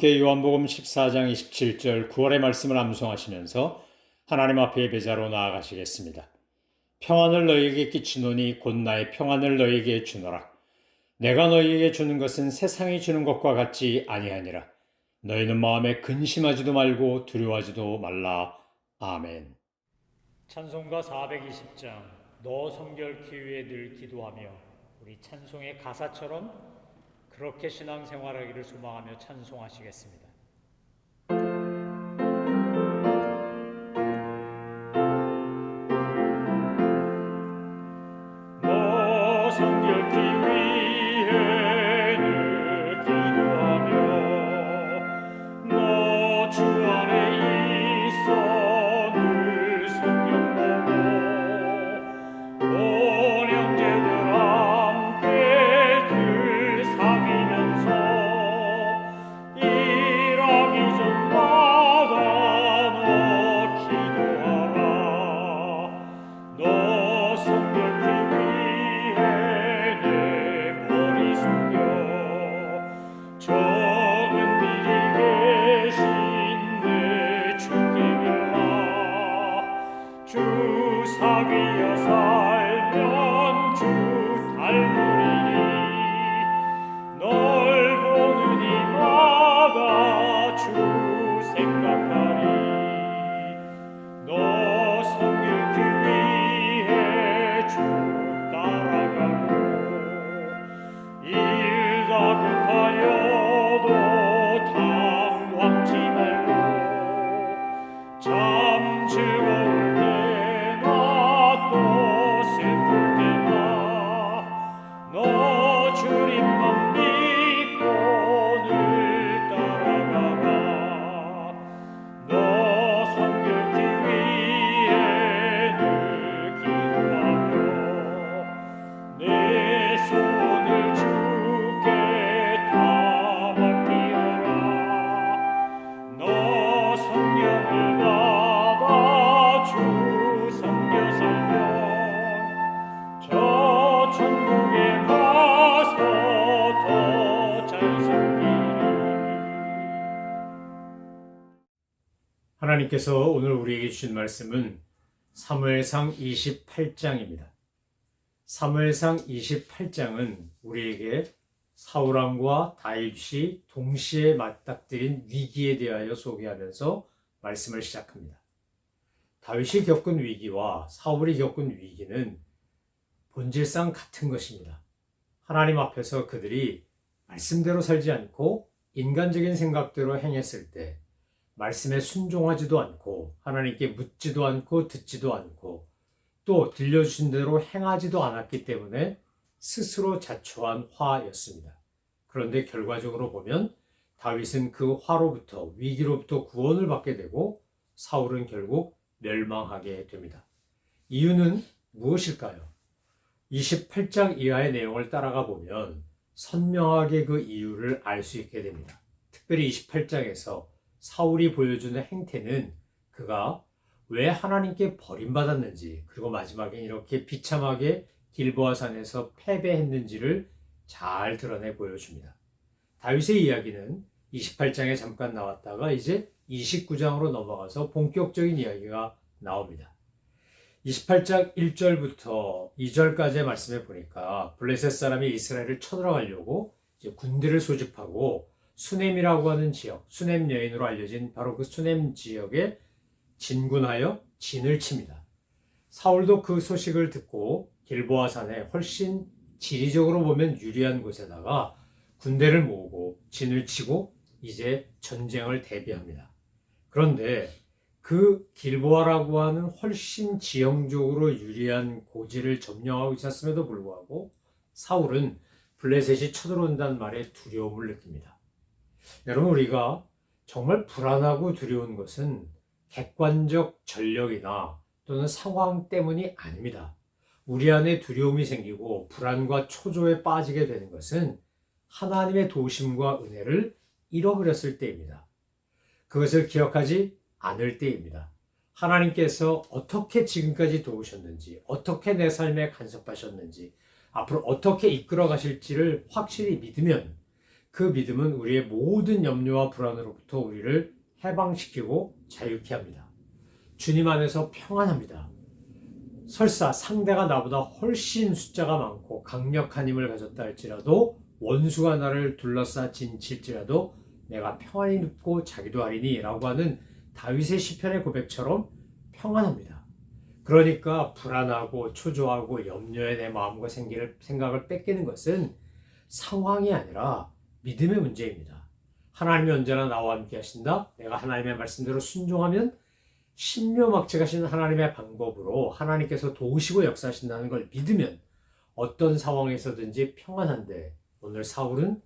다 함께 요한복음 14장 27절 9월의 말씀을 암송하시면서 하나님 앞에 예배자로 나아가시겠습니다. 평안을 너희에게 끼치노니 곧 나의 평안을 너희에게 주노라. 내가 너희에게 주는 것은 세상이 주는 것과 같지 아니하니라. 너희는 마음에 근심하지도 말고 두려워하지도 말라. 아멘. 찬송가 420장 너 성결 기회에 늘 기도하며 우리 찬송의 가사처럼 그렇게 신앙생활하기를 소망하며 찬송하시겠습니다. 하나님께서 오늘 우리에게 주신 말씀은 사무엘상 28장입니다. 사무엘상 28장은 우리에게 사울왕과 다윗이 동시에 맞닥뜨린 위기에 대하여 소개하면서 말씀을 시작합니다. 다윗이 겪은 위기와 사울이 겪은 위기는 본질상 같은 것입니다. 하나님 앞에서 그들이 말씀대로 살지 않고 인간적인 생각대로 행했을 때 말씀에 순종하지도 않고 하나님께 묻지도 않고 듣지도 않고 또 들려주신 대로 행하지도 않았기 때문에 스스로 자초한 화였습니다. 그런데 결과적으로 보면 다윗은 그 화로부터 위기로부터 구원을 받게 되고 사울은 결국 멸망하게 됩니다. 이유는 무엇일까요? 28장 이하의 내용을 따라가 보면 선명하게 그 이유를 알 수 있게 됩니다. 특별히 28장에서 사울이 보여주는 행태는 그가 왜 하나님께 버림받았는지 그리고 마지막에 이렇게 비참하게 길보아 산에서 패배했는지를 잘 드러내 보여줍니다. 다윗의 이야기는 28장에 잠깐 나왔다가 이제 29장으로 넘어가서 본격적인 이야기가 나옵니다. 28장 1절부터 2절까지의 말씀에 보니까 블레셋 사람이 이스라엘을 쳐들어가려고 군대를 소집하고 수넴이라고 하는 지역, 수넴 여인으로 알려진 바로 그 수넴 지역에 진군하여 진을 칩니다. 사울도 그 소식을 듣고 길보아 산에 훨씬 지리적으로 보면 유리한 곳에다가 군대를 모으고 진을 치고 이제 전쟁을 대비합니다. 그런데 그 길보아라고 하는 훨씬 지형적으로 유리한 고지를 점령하고 있었음에도 불구하고 사울은 블레셋이 쳐들어온다는 말에 두려움을 느낍니다. 여러분 우리가 정말 불안하고 두려운 것은 객관적 전력이나 또는 상황 때문이 아닙니다. 우리 안에 두려움이 생기고 불안과 초조에 빠지게 되는 것은 하나님의 도우심과 은혜를 잃어버렸을 때입니다. 그것을 기억하지 않을 때입니다. 하나님께서 어떻게 지금까지 도우셨는지, 어떻게 내 삶에 간섭하셨는지, 앞으로 어떻게 이끌어 가실지를 확실히 믿으면 그 믿음은 우리의 모든 염려와 불안으로부터 우리를 해방시키고 자유케 합니다. 주님 안에서 평안합니다. 설사 상대가 나보다 훨씬 숫자가 많고 강력한 힘을 가졌다 할지라도 원수가 나를 둘러싸 진칠지라도 내가 평안히 눕고 자기도 하리니 라고 하는 다윗의 시편의 고백처럼 평안합니다. 그러니까 불안하고 초조하고 염려에 내 마음과 생기를, 생각을 뺏기는 것은 상황이 아니라 믿음의 문제입니다. 하나님이 언제나 나와 함께 하신다. 내가 하나님의 말씀대로 순종하면 신묘막측하신 하나님의 방법으로 하나님께서 도우시고 역사하신다는 걸 믿으면 어떤 상황에서든지 평안한데 오늘 사울은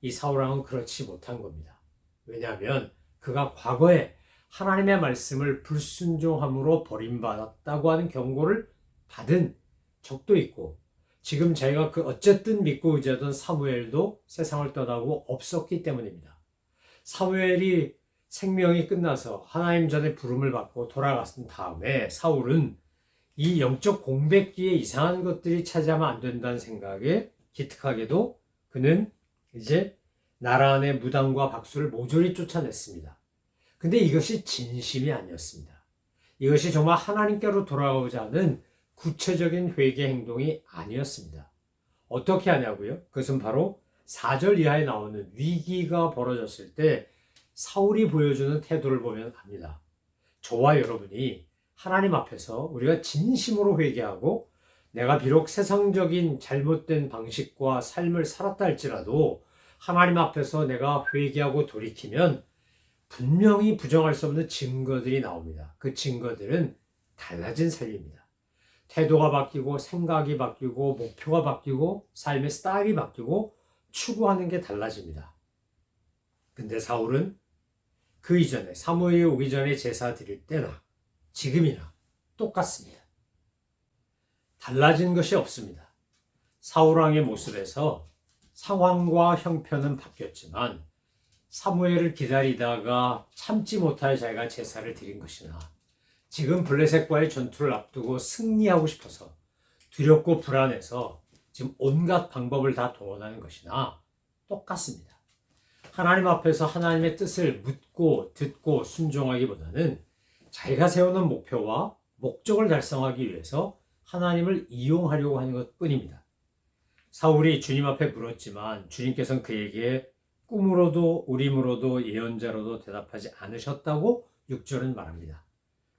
이 사울왕은 그렇지 못한 겁니다. 왜냐하면 그가 과거에 하나님의 말씀을 불순종함으로 버림받았다고 하는 경고를 받은 적도 있고 지금 자기가 그 어쨌든 믿고 의지하던 사무엘도 세상을 떠나고 없었기 때문입니다. 사무엘이 생명이 끝나서 하나님 전에 부름을 받고 돌아갔은 다음에 사울은 이 영적 공백기에 이상한 것들이 차지하면 안 된다는 생각에 기특하게도 그는 이제 나라 안의 무당과 박수를 모조리 쫓아냈습니다. 근데 이것이 진심이 아니었습니다. 이것이 정말 하나님께로 돌아오자 하는 구체적인 회개 행동이 아니었습니다. 어떻게 하냐고요? 그것은 바로 4절 이하에 나오는 위기가 벌어졌을 때 사울이 보여주는 태도를 보면 압니다. 저와 여러분이 하나님 앞에서 우리가 진심으로 회개하고 내가 비록 세상적인 잘못된 방식과 삶을 살았다 할지라도 하나님 앞에서 내가 회개하고 돌이키면 분명히 부정할 수 없는 증거들이 나옵니다. 그 증거들은 달라진 삶입니다. 태도가 바뀌고 생각이 바뀌고 목표가 바뀌고 삶의 스타일이 바뀌고 추구하는 게 달라집니다. 근데 사울은 그 이전에 사무엘이 오기 전에 제사 드릴 때나 지금이나 똑같습니다. 달라진 것이 없습니다. 사울왕의 모습에서 상황과 형편은 바뀌었지만 사무엘을 기다리다가 참지 못하여 자기가 제사를 드린 것이나 지금 블레셋과의 전투를 앞두고 승리하고 싶어서 두렵고 불안해서 지금 온갖 방법을 다 동원하는 것이나 똑같습니다. 하나님 앞에서 하나님의 뜻을 묻고 듣고 순종하기보다는 자기가 세우는 목표와 목적을 달성하기 위해서 하나님을 이용하려고 하는 것 뿐입니다. 사울이 주님 앞에 물었지만 주님께서는 그에게 꿈으로도 우림으로도 예언자로도 대답하지 않으셨다고 6절은 말합니다.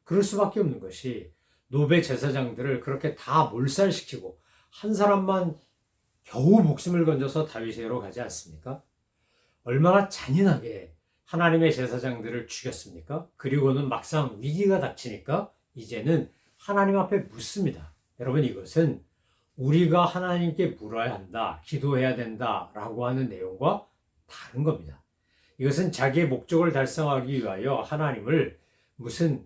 그럴 수밖에 없는 것이 노베 제사장들을 그렇게 다 몰살시키고 한 사람만 겨우 목숨을 건져서 다윗에로 가지 않습니까? 얼마나 잔인하게 하나님의 제사장들을 죽였습니까? 그리고는 막상 위기가 닥치니까 이제는 하나님 앞에 묻습니다. 여러분 이것은 우리가 하나님께 물어야 한다, 기도해야 된다 라고 하는 내용과 다른 겁니다. 이것은 자기의 목적을 달성하기 위하여 하나님을 무슨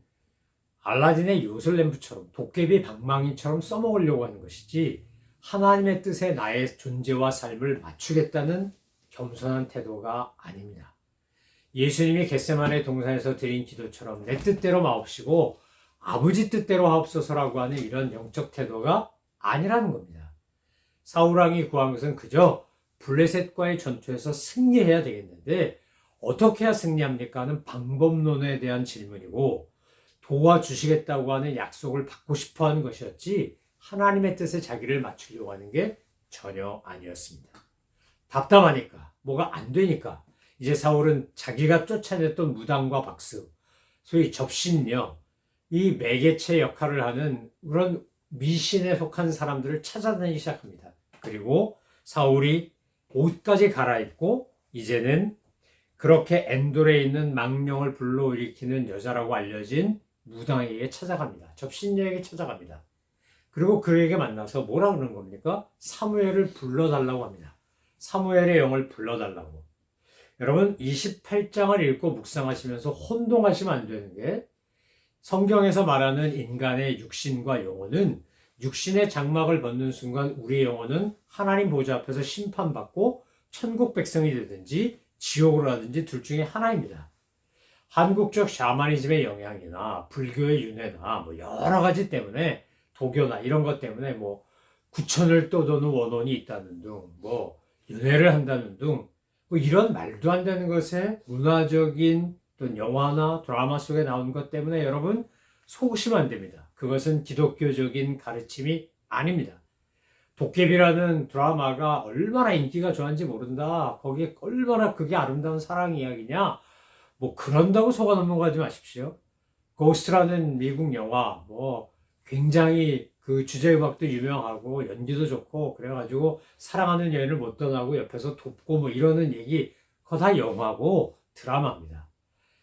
알라딘의 요술램프처럼 도깨비 방망이처럼 써먹으려고 하는 것이지 하나님의 뜻에 나의 존재와 삶을 맞추겠다는 겸손한 태도가 아닙니다. 예수님이 겟세만의 동산에서 드린 기도처럼 내 뜻대로 마옵시고 아버지 뜻대로 하옵소서라고 하는 이런 영적 태도가 아니라는 겁니다. 사울왕이 구한 것은 그저 블레셋과의 전투에서 승리해야 되겠는데 어떻게 해야 승리합니까 하는 방법론에 대한 질문이고 도와주시겠다고 하는 약속을 받고 싶어 하는 것이었지 하나님의 뜻에 자기를 맞추려고 하는 게 전혀 아니었습니다. 답답하니까 뭐가 안 되니까 이제 사울은 자기가 쫓아냈던 무당과 박수 소위 접신녀 이 매개체 역할을 하는 그런 미신에 속한 사람들을 찾아다니기 시작합니다. 그리고 사울이 옷까지 갈아입고 이제는 그렇게 엔돌에 있는 망령을 불러일으키는 여자라고 알려진 무당에게 찾아갑니다. 접신녀에게 찾아갑니다. 그리고 그에게 만나서 뭐라 그러는 겁니까? 사무엘을 불러달라고 합니다. 사무엘의 영을 불러달라고. 여러분 28장을 읽고 묵상하시면서 혼동하시면 안 되는 게 성경에서 말하는 인간의 육신과 영혼은 육신의 장막을 벗는 순간 우리의 영혼은 하나님 보좌 앞에서 심판받고 천국 백성이 되든지 지옥으로 가든지 둘 중에 하나입니다. 한국적 샤머니즘의 영향이나 불교의 윤회나 뭐 여러 가지 때문에 도교나 이런 것 때문에 뭐 구천을 떠도는 원혼이 있다는 둥, 뭐 윤회를 한다는 둥뭐 이런 말도 안 되는 것에 문화적인 또 영화나 드라마 속에 나오는 것 때문에 여러분 속으시면 안 됩니다. 그것은 기독교적인 가르침이 아닙니다. 도깨비라는 드라마가 얼마나 인기가 좋았는지 모른다. 거기에 얼마나 그게 아름다운 사랑 이야기냐. 뭐 그런다고 속아 넘어가지 마십시오. 고스트라는 미국 영화 뭐 굉장히 그 주제 음악도 유명하고 연기도 좋고 그래가지고 사랑하는 여인을 못 떠나고 옆에서 돕고 뭐 이러는 얘기 그거 다 영화고 드라마입니다.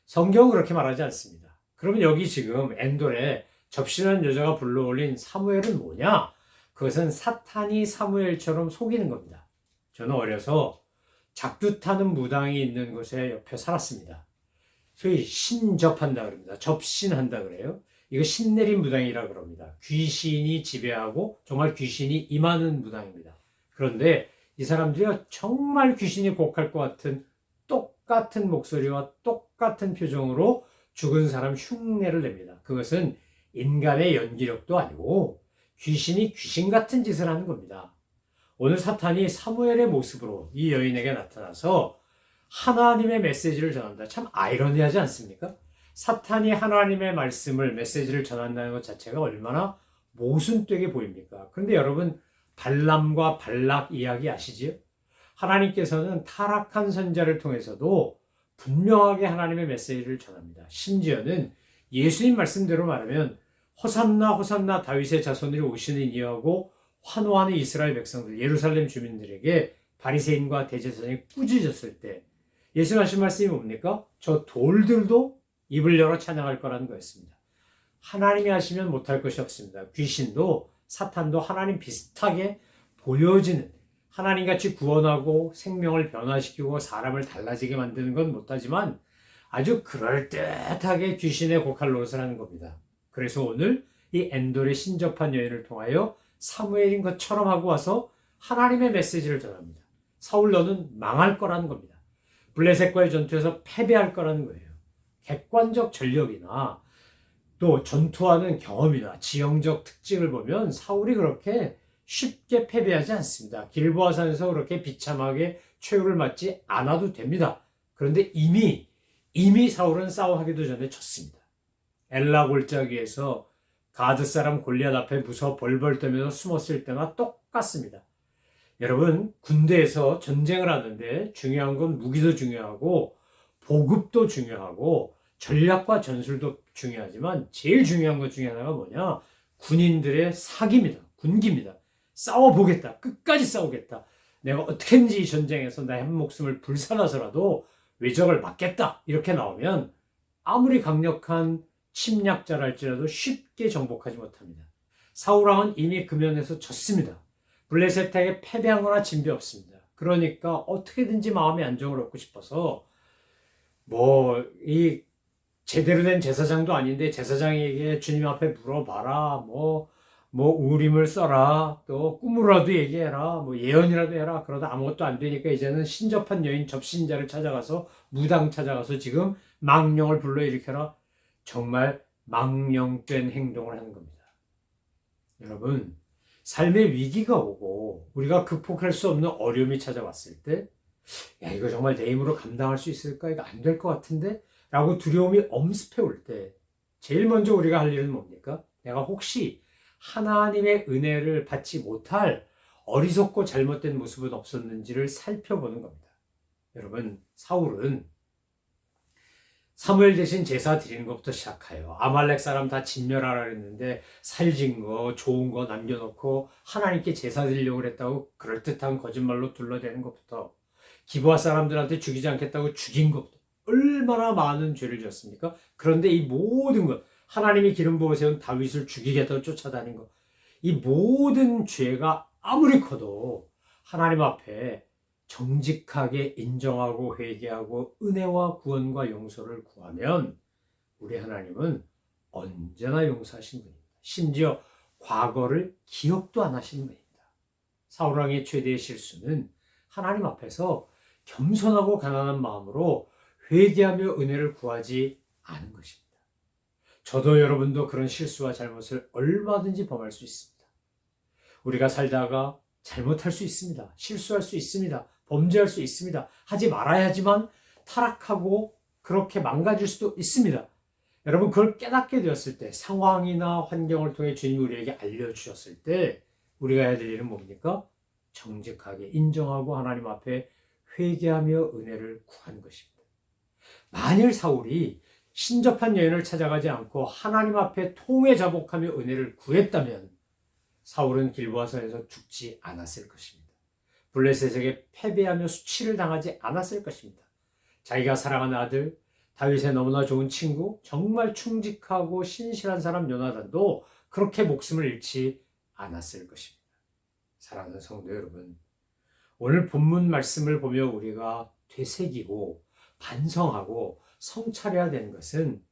성경은 그렇게 말하지 않습니다. 그러면 여기 지금 엔돌에 접신한 여자가 불러올린 사무엘은 뭐냐? 그것은 사탄이 사무엘처럼 속이는 겁니다. 저는 어려서 작두 타는 무당이 있는 곳에 옆에 살았습니다. 소위 신접한다 그럽니다. 접신한다 그래요. 이거 신내린 무당이라 그럽니다. 귀신이 지배하고 정말 귀신이 임하는 무당입니다. 그런데 이 사람들이 정말 귀신이 곡할 것 같은 똑같은 목소리와 똑같은 표정으로 죽은 사람 흉내를 냅니다. 그것은 인간의 연기력도 아니고 귀신이 귀신 같은 짓을 하는 겁니다. 오늘 사탄이 사무엘의 모습으로 이 여인에게 나타나서 하나님의 메시지를 전한다. 참 아이러니하지 않습니까? 사탄이 하나님의 말씀을 메시지를 전한다는 것 자체가 얼마나 모순되게 보입니까? 그런데 여러분 발람과 발락 이야기 아시지요? 하나님께서는 타락한 선자를 통해서도 분명하게 하나님의 메시지를 전합니다. 심지어는 예수님 말씀대로 말하면 호산나 호산나 다윗의 자손들이 오시는 이하고 환호하는 이스라엘 백성들 예루살렘 주민들에게 바리새인과 대제사장이 꾸짖었을 때 예수님 하신 말씀이 뭡니까? 저 돌들도 입을 열어 찬양할 거라는 거였습니다. 하나님이 하시면 못할 것이 없습니다. 귀신도 사탄도 하나님 비슷하게 보여지는 하나님같이 구원하고 생명을 변화시키고 사람을 달라지게 만드는 건 못하지만 아주 그럴듯하게 귀신의 곡할 노릇을 하는 겁니다. 그래서 오늘 이 엔돌의 신접한 여인을 통하여 사무엘인 것처럼 하고 와서 하나님의 메시지를 전합니다. 사울 너는 망할 거라는 겁니다. 블레셋과의 전투에서 패배할 거라는 거예요. 객관적 전력이나 또 전투하는 경험이나 지형적 특징을 보면 사울이 그렇게 쉽게 패배하지 않습니다. 길보아산에서 그렇게 비참하게 최후를 맞지 않아도 됩니다. 그런데 이미 이미 사울은 싸워하기도 전에 졌습니다. 엘라 골짜기에서 가드 사람 골리앗 앞에 무서워 벌벌 떨면서 숨었을 때와 똑같습니다. 여러분 군대에서 전쟁을 하는데 중요한 건 무기도 중요하고 보급도 중요하고 전략과 전술도 중요하지만 제일 중요한 것 중에 하나가 뭐냐 군인들의 사기입니다. 군기입니다. 싸워보겠다. 끝까지 싸우겠다. 내가 어떻게든지 이 전쟁에서 나의 한 목숨을 불살라서라도 외적을 막겠다. 이렇게 나오면 아무리 강력한 침략자랄지라도 쉽게 정복하지 못합니다. 사우랑은 이미 금연에서 졌습니다. 블레셋에게 패배한 거나 진배 없습니다. 그러니까 어떻게든지 마음의 안정을 얻고 싶어서 뭐 이 제대로 된 제사장도 아닌데 제사장에게 주님 앞에 물어봐라 뭐뭐 우림을 써라 또 꿈으로라도 얘기해라 뭐 예언이라도 해라 그러다 아무것도 안 되니까 이제는 신접한 여인 접신자를 찾아가서 무당 찾아가서 지금 망령을 불러일으켜라 정말 망령된 행동을 하는 겁니다. 여러분 삶의 위기가 오고 우리가 극복할 수 없는 어려움이 찾아왔을 때, 야, 이거 정말 내 힘으로 감당할 수 있을까? 이거 안 될 것 같은데? 라고 두려움이 엄습해 올 때, 제일 먼저 우리가 할 일은 뭡니까? 내가 혹시 하나님의 은혜를 받지 못할 어리석고 잘못된 모습은 없었는지를 살펴보는 겁니다. 여러분, 사울은 사무엘 대신 제사 드리는 것부터 시작하여 아말렉 사람 다 진멸하라 그랬는데 살진 거 좋은 거 남겨놓고 하나님께 제사 드리려고 그랬다고 그럴듯한 거짓말로 둘러대는 것부터 기부하 사람들한테 죽이지 않겠다고 죽인 것부터 얼마나 많은 죄를 지었습니까? 그런데 이 모든 것 하나님이 기름 부어 세운 다윗을 죽이겠다고 쫓아다닌 것 이 모든 죄가 아무리 커도 하나님 앞에 정직하게 인정하고 회개하고 은혜와 구원과 용서를 구하면 우리 하나님은 언제나 용서하신 분입니다. 심지어 과거를 기억도 안 하시는 분입니다. 사울왕의 최대의 실수는 하나님 앞에서 겸손하고 가난한 마음으로 회개하며 은혜를 구하지 않은 것입니다. 저도 여러분도 그런 실수와 잘못을 얼마든지 범할 수 있습니다. 우리가 살다가 잘못할 수 있습니다. 실수할 수 있습니다. 범죄할 수 있습니다. 하지 말아야지만 타락하고 그렇게 망가질 수도 있습니다. 여러분 그걸 깨닫게 되었을 때 상황이나 환경을 통해 주님이 우리에게 알려주셨을 때 우리가 해야 될 일은 뭡니까? 정직하게 인정하고 하나님 앞에 회개하며 은혜를 구하는 것입니다. 만일 사울이 신접한 여인을 찾아가지 않고 하나님 앞에 통회 자복하며 은혜를 구했다면 사울은 길보아선에서 죽지 않았을 것입니다. 블레셋에게 패배하며 수치를 당하지 않았을 것입니다. 자기가 사랑하는 아들 다윗의 너무나 좋은 친구 정말 충직하고 신실한 사람 요나단도 그렇게 목숨을 잃지 않았을 것입니다. 사랑하는 성도 여러분, 오늘 본문 말씀을 보며 우리가 되새기고 반성하고 성찰해야 되는 것은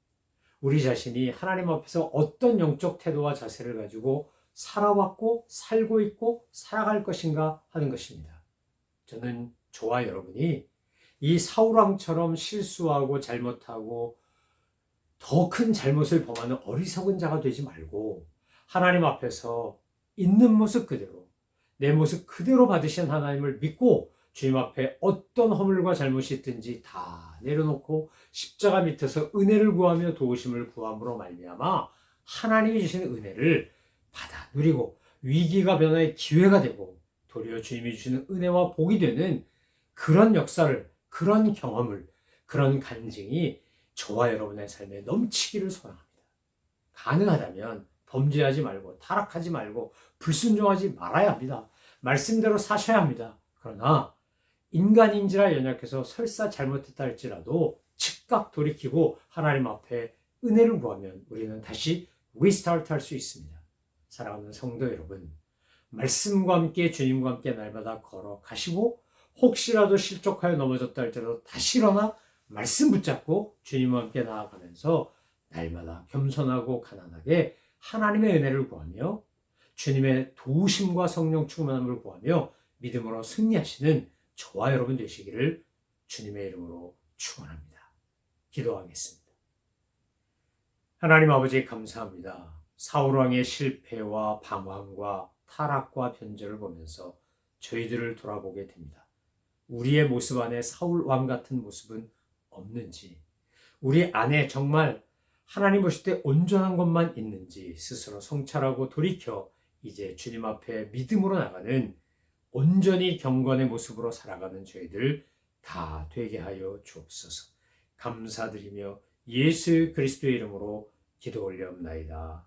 우리 자신이 하나님 앞에서 어떤 영적 태도와 자세를 가지고 살아왔고 살고 있고 살아갈 것인가 하는 것입니다. 저는 저와 여러분이 이 사울왕처럼 실수하고 잘못하고 더 큰 잘못을 범하는 어리석은 자가 되지 말고 하나님 앞에서 있는 모습 그대로 내 모습 그대로 받으신 하나님을 믿고 주님 앞에 어떤 허물과 잘못이 있든지 다 내려놓고 십자가 밑에서 은혜를 구하며 도우심을 구함으로 말미암아 하나님이 주시는 은혜를 받아 누리고 위기가 변화의 기회가 되고 도리어 주님이 주시는 은혜와 복이 되는 그런 역사를 그런 경험을 그런 간증이 저와 여러분의 삶에 넘치기를 소원합니다. 가능하다면 범죄하지 말고 타락하지 말고 불순종하지 말아야 합니다. 말씀대로 사셔야 합니다. 그러나 인간인지라 연약해서 설사 잘못했다 할지라도 즉각 돌이키고 하나님 앞에 은혜를 구하면 우리는 다시 리스타트 할 수 있습니다. 사랑하는 성도 여러분, 말씀과 함께 주님과 함께 날마다 걸어 가시고 혹시라도 실족하여 넘어졌다 할지라도 다시 일어나 말씀 붙잡고 주님과 함께 나아가면서 날마다 겸손하고 가난하게 하나님의 은혜를 구하며 주님의 도우심과 성령 충만함을 구하며 믿음으로 승리하시는 저와 여러분 되시기를 주님의 이름으로 축원합니다. 기도하겠습니다. 하나님 아버지 감사합니다. 사울 왕의 실패와 방황과 타락과 변절을 보면서 저희들을 돌아보게 됩니다. 우리의 모습 안에 사울 왕 같은 모습은 없는지, 우리 안에 정말 하나님 보실 때 온전한 것만 있는지 스스로 성찰하고 돌이켜 이제 주님 앞에 믿음으로 나가는 온전히 경건의 모습으로 살아가는 저희들 다 되게 하여 주옵소서. 감사드리며 예수 그리스도의 이름으로 기도 올려옵나이다.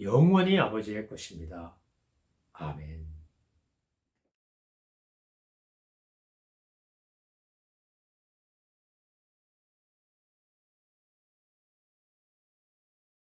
영원히 아버지의 것입니다. 아멘.